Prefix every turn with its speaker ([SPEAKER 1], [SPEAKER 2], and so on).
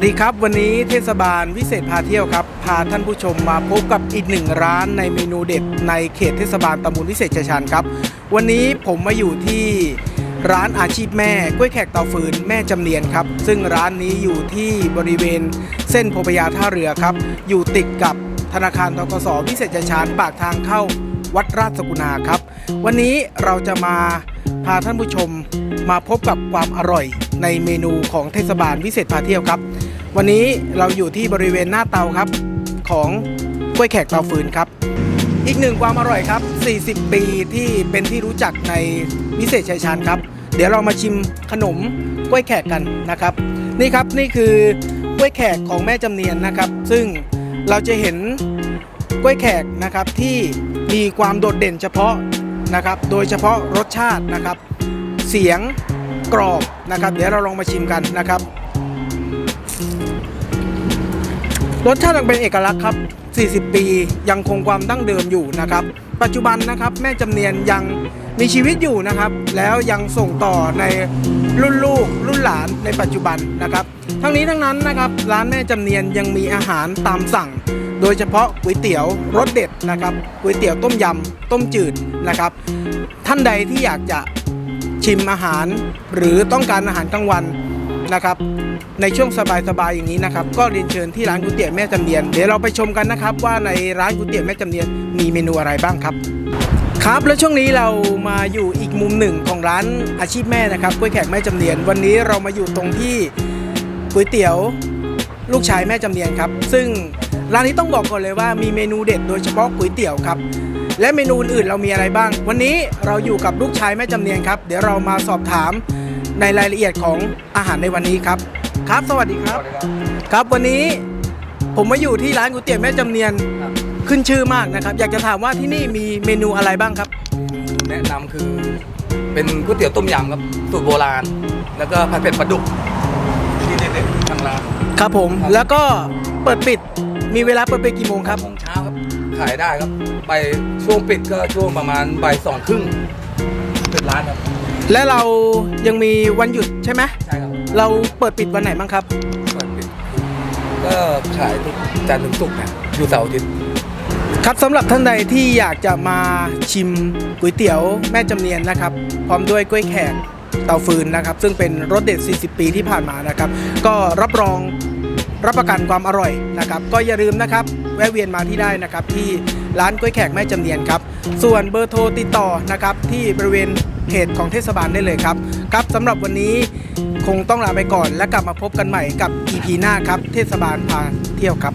[SPEAKER 1] วัสดีครับ วันนี้เทศบาลวิเศษพาเที่ยวครับ พาท่านผู้ชมมาพบกับอีกหนึ่งร้านในเมนูเด็ดในเขตเทศบาลตำบลวิเศษชัยชาญครับ วันนี้ผมมาอยู่ที่ร้านอาชีพแม่กล้วยแขกเตาฟืนแม่จำเนียนครับ ซึ่งร้านนี้อยู่ที่บริเวณเส้นโพพยาท่าเรือครับ อยู่ติดกับธนาคารทกสวิเศษชัยชาญปากทางเข้าวัดราชสกุณาครับ วันนี้เราจะมาพาท่านผู้ชมมาพบกับความอร่อยในเมนูของเทศบาลวิเศษพาเที่ยวครับ วันนี้เราอยู่ที่บริเวณหน้าเตาครับ ของกล้วยแขกเตาฟืนครับ อีกหนึ่งความอร่อยครับ 40 ปีที่เป็นที่รู้จักในวิเศษชัยชาญครับ เดี๋ยวเรามาชิมขนมกล้วยแขกกันนะครับ นี่ครับนี่คือกล้วยแขกของแม่จำเนียนนะครับ ซึ่งเราจะเห็นกล้วยแขกนะครับที่มีความโดดเด่นเฉพาะนะครับ โดยเฉพาะรสชาตินะครับ เสียงกรอบนะครับ เดี๋ยวเราลองมาชิมกันนะครับ รสชาติยังเป็นเอกลักษณ์ครับ 40 ปียังคงความดั้งเดิมอยู่นะครับ ปัจจุบันนะครับแม่จำเนียนยังมีชีวิตอยู่นะครับ แล้วยังส่งต่อในรุ่นลูกรุ่นหลานในปัจจุบันนะครับ ทั้งนี้ทั้งนั้นนะครับร้านแม่จำเนียนยังมีอาหารตามสั่ง โดยเฉพาะก๋วยเตี๋ยวรสเด็ดนะครับก๋วยเตี๋ยวต้มยำต้มจืดนะครับ ท่านใดที่อยากจะชิมอาหาร หรือต้องการอาหารกลางวัน นะครับ ในช่วงสบายๆอย่างนี้นะครับ ก็เรียนเชิญที่ร้านก๋วยเตี๋ยวแม่จำเนียน เดี๋ยวเราไปชมกันนะครับ ว่าในร้านก๋วยเตี๋ยวแม่จำเนียนมีเมนูอะไรบ้างครับ ครับแล้วช่วงนี้เรามาอยู่อีกมุมหนึ่งของร้านอาชีพแม่นะครับกล้วยแขกแม่จำเนียน วันนี้เรามาอยู่ตรงที่ก๋วยเตี๋ยวลูกชายแม่จำเนียนครับ ซึ่งร้านนี้ต้องบอกก่อนเลยว่ามีเมนูเด็ดโดยเฉพาะก๋วยเตี๋ยวครับ และเมนูอื่นๆเรามีอะไรบ้าง วันนี้เราอยู่กับลูกชายแม่จำเนียนครับ เดี๋ยวเรามาสอบถาม ในรายละเอียดของอาหารในวันนี้ครับ ครับสวัสดีครับ ครับวันนี้ผมมาอยู่ที่ร้านก๋วยเตี๋ยวแม่จำเนียน
[SPEAKER 2] ครับ
[SPEAKER 1] ขึ้นชื่อมากนะครับ อยากจะถามว่าที่นี่มีเมนูอะไรบ้างครับ
[SPEAKER 2] แนะนำคือเป็นก๋วยเตี๋ยวต้มยำครับสูตรโบราณ แล้วก็ผัดเผ็ดปลาดุกที่เด็ดๆทางร้าน
[SPEAKER 1] ครับผม
[SPEAKER 2] ครับ
[SPEAKER 1] แล้วก็เปิดปิดมีเวลาเปิดปิดกี่โมงครับ
[SPEAKER 2] โมงเช้าครับขายได้ครับไปช่วงปิดก็ช่วงประมาณบ่ายสองครึ่งปิดร้านครับ
[SPEAKER 1] และเรายังมีวันหยุดใช่ไหม
[SPEAKER 2] ใช่ครับ
[SPEAKER 1] เราเปิดปิดวันไหนบ้างครับ
[SPEAKER 2] เปิดปิดก็ขายทุกจันทร์ถึงศุกร์นะอยู่เสาร์อาทิตย์
[SPEAKER 1] ครับสำหรับท่านใดที่อยากจะมาชิมก๋วยเตี๋ยวแม่จำเนียนนะครับ พร้อมด้วยกล้วยแขกเตาฟืนนะครับ ซึ่งเป็นรสเด็ด 40 ปีที่ผ่านมานะครับ ก็รับรองรับประกันความอร่อยนะครับ ก็อย่าลืมนะครับ แวะเวียนมาที่ได้นะครับ ที่ร้านกล้วยแขกแม่จำเนียนครับ ส่วนเบอร์โทรติดต่อนะครับที่บริเวณ เขตของเทศบาลได้เลยครับ ครับสำหรับวันนี้คงต้องลาไปก่อน และกลับมาพบกันใหม่กับ EP หน้าครับ เทศบาลพาเที่ยวครับ